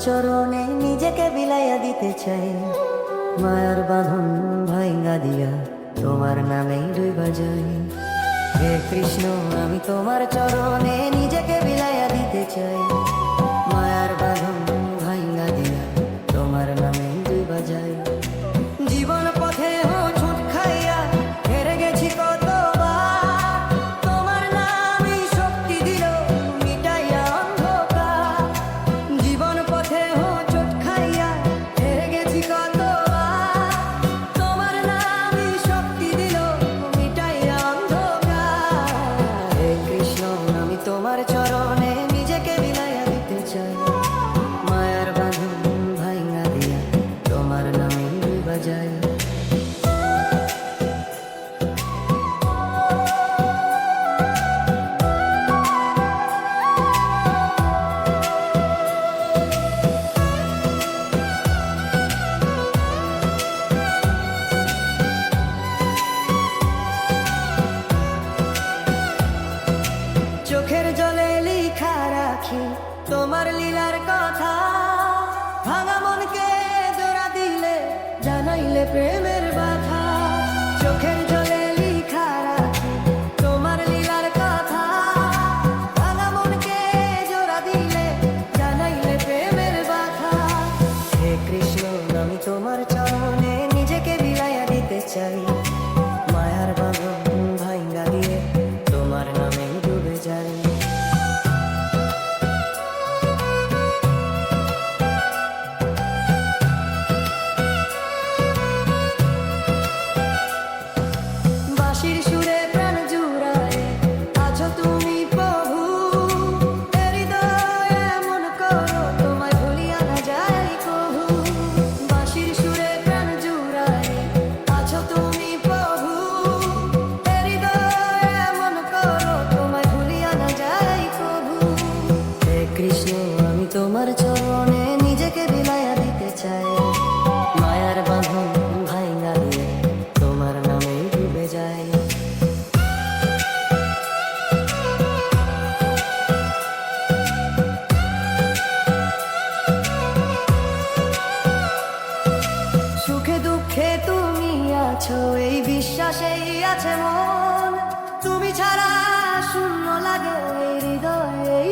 চরণে নিজেকে বিলাইয়া দিতে চাই। মায়ার বাঁধন ভাইঙ্গা দিয়া তোমার নামেই ডুইবা যাই। হে কৃষ্ণ, আমি তোমার চরণে নিজেকে বিলাই তোমার লীলার কথা। ভাঙা মনকে জোড়া দিলে জানাইলে প্রেমের বাধা আমি তোমার চরণে নিজেকে বিলাইয়া দিতে চাই। মায়ার বাঁধন ভাইঙ্গা দিয়ে তোমার নামে ডুবে যায় সুখে দুঃখে তুমি আছো, এই বিশ্বাসেই আছে মন। তুমি ছাড়া শূন্য লাগে হৃদয় এই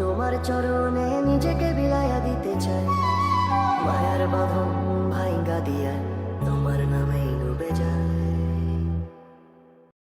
তোমার চরণে নিজেকে বিলায়া দিতে চাই। মায়ার বাঁধন ভাইঙ্গা দিয়া তোমার